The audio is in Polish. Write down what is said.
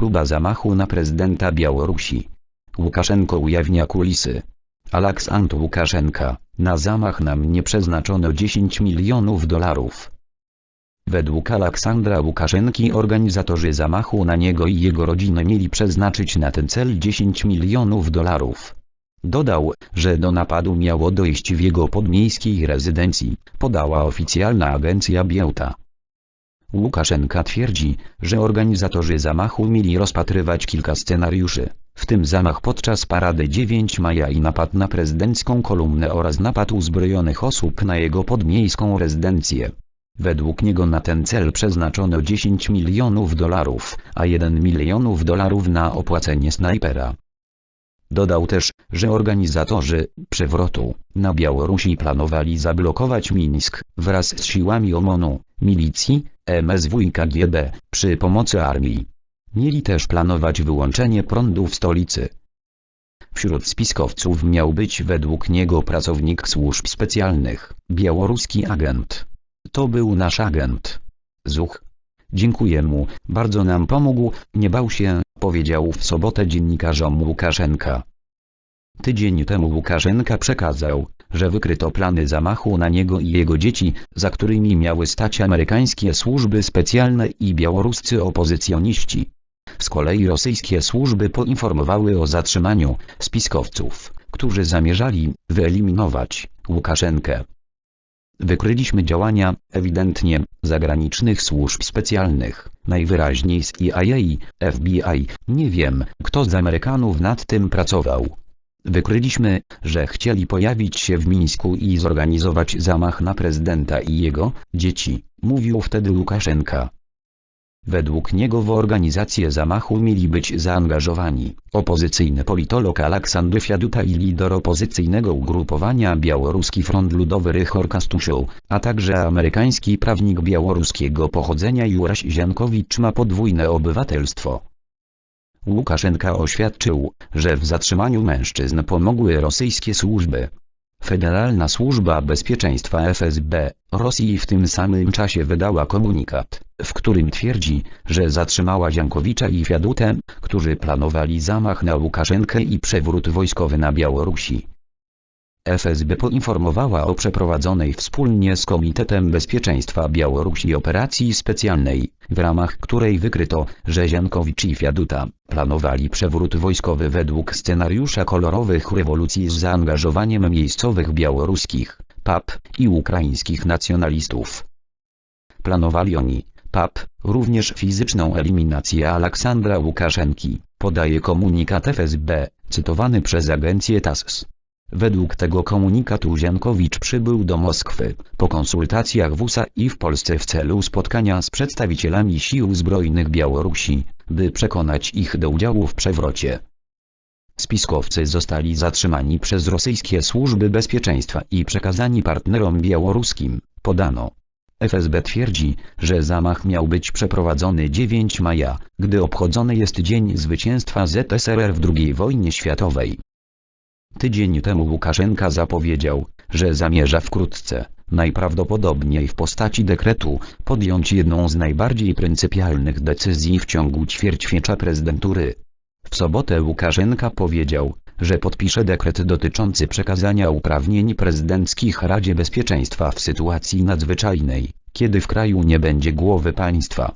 Próba zamachu na prezydenta Białorusi. Łukaszenko ujawnia kulisy. Aleksandr Łukaszenka, na zamach na mnie przeznaczono 10 milionów dolarów. Według Aleksandra Łukaszenki organizatorzy zamachu na niego i jego rodzinę mieli przeznaczyć na ten cel 10 milionów dolarów. Dodał, że do napadu miało dojść w jego podmiejskiej rezydencji, podała oficjalna agencja Białta. Łukaszenka twierdzi, że organizatorzy zamachu mieli rozpatrywać kilka scenariuszy, w tym zamach podczas parady 9 maja i napad na prezydencką kolumnę oraz napad uzbrojonych osób na jego podmiejską rezydencję. Według niego na ten cel przeznaczono 10 milionów dolarów, a 1 milionów dolarów na opłacenie snajpera. Dodał też, że organizatorzy przewrotu na Białorusi planowali zablokować Mińsk wraz z siłami OMON-u, milicji, MSW i KGB przy pomocy armii. Mieli też planować wyłączenie prądu w stolicy. Wśród spiskowców miał być według niego pracownik służb specjalnych, białoruski agent. To był nasz agent. Zuch. Dziękuję mu, bardzo nam pomógł, nie bał się, powiedział w sobotę dziennikarzom Łukaszenka. Tydzień temu Łukaszenka przekazał, że wykryto plany zamachu na niego i jego dzieci, za którymi miały stać amerykańskie służby specjalne i białoruscy opozycjoniści. Z kolei rosyjskie służby poinformowały o zatrzymaniu spiskowców, którzy zamierzali wyeliminować Łukaszenkę. Wykryliśmy działania, ewidentnie, zagranicznych służb specjalnych, najwyraźniej z CIA, FBI, nie wiem, kto z Amerykanów nad tym pracował. Wykryliśmy, że chcieli pojawić się w Mińsku i zorganizować zamach na prezydenta i jego dzieci, mówił wtedy Łukaszenka. Według niego w organizację zamachu mieli być zaangażowani opozycyjny politolog Aleksandr Fiaduta i lider opozycyjnego ugrupowania Białoruski Front Ludowy Rychor Kastuszu, a także amerykański prawnik białoruskiego pochodzenia Juraś Ziankowicz ma podwójne obywatelstwo. Łukaszenka oświadczył, że w zatrzymaniu mężczyzn pomogły rosyjskie służby. Federalna Służba Bezpieczeństwa FSB Rosji w tym samym czasie wydała komunikat, w którym twierdzi, że zatrzymała Ziankowicza i Fiadutę, którzy planowali zamach na Łukaszenkę i przewrót wojskowy na Białorusi. FSB poinformowała o przeprowadzonej wspólnie z Komitetem Bezpieczeństwa Białorusi operacji specjalnej, w ramach której wykryto, że Ziankowicz i Fiaduta planowali przewrót wojskowy według scenariusza kolorowych rewolucji z zaangażowaniem miejscowych białoruskich, PAP i ukraińskich nacjonalistów. Planowali oni, PAP, również fizyczną eliminację Aleksandra Łukaszenki, podaje komunikat FSB, cytowany przez agencję TASS. Według tego komunikatu Ziankowicz przybył do Moskwy, po konsultacjach w USA i w Polsce w celu spotkania z przedstawicielami sił zbrojnych Białorusi, by przekonać ich do udziału w przewrocie. Spiskowcy zostali zatrzymani przez rosyjskie służby bezpieczeństwa i przekazani partnerom białoruskim, podano. FSB twierdzi, że zamach miał być przeprowadzony 9 maja, gdy obchodzony jest Dzień Zwycięstwa ZSRR w II wojnie światowej. Tydzień temu Łukaszenka zapowiedział, że zamierza wkrótce, najprawdopodobniej w postaci dekretu, podjąć jedną z najbardziej pryncypialnych decyzji w ciągu ćwierćwiecza prezydentury. W sobotę Łukaszenka powiedział, że podpisze dekret dotyczący przekazania uprawnień prezydenckich Radzie Bezpieczeństwa w sytuacji nadzwyczajnej, kiedy w kraju nie będzie głowy państwa.